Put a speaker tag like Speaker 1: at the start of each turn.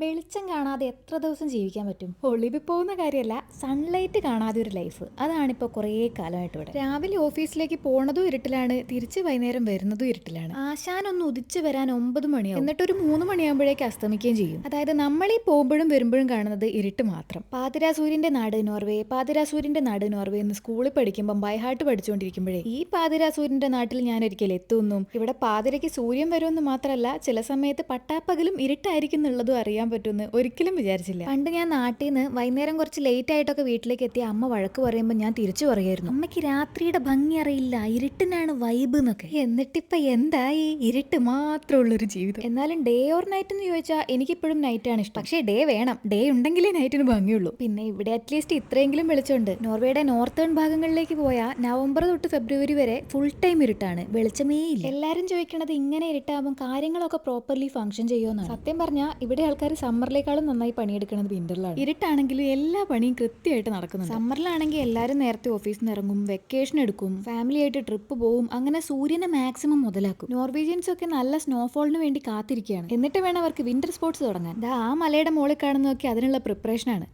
Speaker 1: വെളിച്ചം കാണാതെ എത്ര ദിവസം ജീവിക്കാൻ പറ്റും? ഒളിവിൽ പോകുന്ന കാര്യമല്ല സൺലൈറ്റ് കാണാതെ ഒരു ലൈഫ് അതാണിപ്പോൾ കുറേ കാലമായിട്ട് ഇവിടെ. രാവിലെ ഓഫീസിലേക്ക് പോണതും ഇരുട്ടിലാണ് തിരിച്ച് വൈകുന്നേരം വരുന്നതും ഇരുട്ടിലാണ്. ആശാനൊന്ന് ഉദിച്ചു വരാൻ ഒമ്പത് മണിയാവും. എന്നിട്ടൊരു മൂന്ന് മണിയാകുമ്പോഴേക്ക് അസ്തമിക്കുകയും ചെയ്യും. അതായത് നമ്മൾ ഈ പോകുമ്പോഴും വരുമ്പോഴും കാണുന്നത് ഇരുട്ട് മാത്രം. പാതിരാസൂര്യന്റെ നാട് നോർവേ പാതിരാസൂര്യന്റെ നാട് നോർവേ എന്ന് സ്കൂളിൽ പഠിക്കുമ്പോൾ ബൈഹാർട്ട് പഠിച്ചുകൊണ്ടിരിക്കുമ്പോഴേ ഈ പാതിരാസൂര്യന്റെ നാട്ടിൽ ഞാൻ ഒരിക്കലും എത്തുമെന്നും ഇവിടെ പാതിരയ്ക്ക് സൂര്യൻ വരുമെന്ന് മാത്രമല്ല ചില സമയത്ത് പട്ടാപ്പകലും ഇരുട്ടായിരിക്കും എന്നുള്ളതും അറിയാൻ പറ്റുമെന്ന് ഒരിക്കലും വിചാരിച്ചില്ല. പണ്ട് ഞാൻ നാട്ടിൽ നിന്ന് വൈകുന്നേരം കുറച്ച് ലേറ്റ് ആയിട്ടൊക്കെ വീട്ടിലേക്ക് എത്തിയ അമ്മ വഴക്ക് പറയുമ്പോൾ ഞാൻ തിരിച്ചു പറയായിരുന്നു അമ്മയ്ക്ക് രാത്രിയുടെ ഭംഗി അറിയില്ല ഇരുട്ടിനാണ് വൈബ് എന്നൊക്കെ എന്നിട്ടിപ്പോ എന്തായി? ഇരുട്ട് മാത്രമുള്ളൊരു ജീവിതം. എന്നാലും ഡേ ഓർ നൈറ്റ് എന്ന് ചോദിച്ചാൽ എനിക്കിപ്പോഴും നൈറ്റ് ആണ് ഇഷ്ടം. പക്ഷേ ഡേ വേണം. ഡേ ഉണ്ടെങ്കിലേ നൈറ്റിന് ഭംഗിയുള്ളൂ. പിന്നെ ഇവിടെ അറ്റ്ലീസ്റ്റ് ഇത്രയെങ്കിലും വെളിച്ചമുണ്ട്. നോർവേയുടെ നോർത്തേൺ ഭാഗങ്ങളിലേക്ക് പോയാൽ നവംബർ തൊട്ട് ഫെബ്രുവരി വരെ ഫുൾ ടൈം ഇരുട്ടാണ്. വെളിച്ചമേ ഇല്ല. എല്ലാവരും ചോദിക്കണത് ഇങ്ങനെ ഇരുട്ടാകുമ്പോൾ കാര്യങ്ങളൊക്കെ പ്രോപ്പർലി ഫംഗ്ഷൻ ചെയ്യുമെന്നാണ് സത്യം പറഞ്ഞാൽ ഇവിടെ ആൾക്കാർ സമ്മറിലേക്കാളും നന്നായി പണിയെടുക്കുന്നത് വിന്ററിലാണ്. ഇരുട്ടാണെങ്കിലും എല്ലാ പണിയും കൃത്യമായിട്ട് നടക്കുന്നുണ്ട്. സമ്മറിലാണെങ്കിൽ എല്ലാവരും നേരത്തെ ഓഫീസിൽ നിന്ന് ഇറങ്ങും വെക്കേഷൻ എടുക്കും ഫാമിലി ആയിട്ട് ട്രിപ്പ് പോവും അങ്ങനെ സൂര്യനെ മാക്സിമം മുതലാക്കും. നോർവീജിയൻസ് ഒക്കെ നല്ല സ്നോഫോളിന് വേണ്ടി കാത്തിരിക്കുകയാണ്. എന്നിട്ട് വേണം അവർക്ക് വിന്റർ സ്പോർട്സ് തുടങ്ങാൻ. ദാ ആ മലയുടെ മുകളിൽ കാണുന്നതൊക്കെ അതിനുള്ള പ്രിപ്പറേഷൻ ആണ്.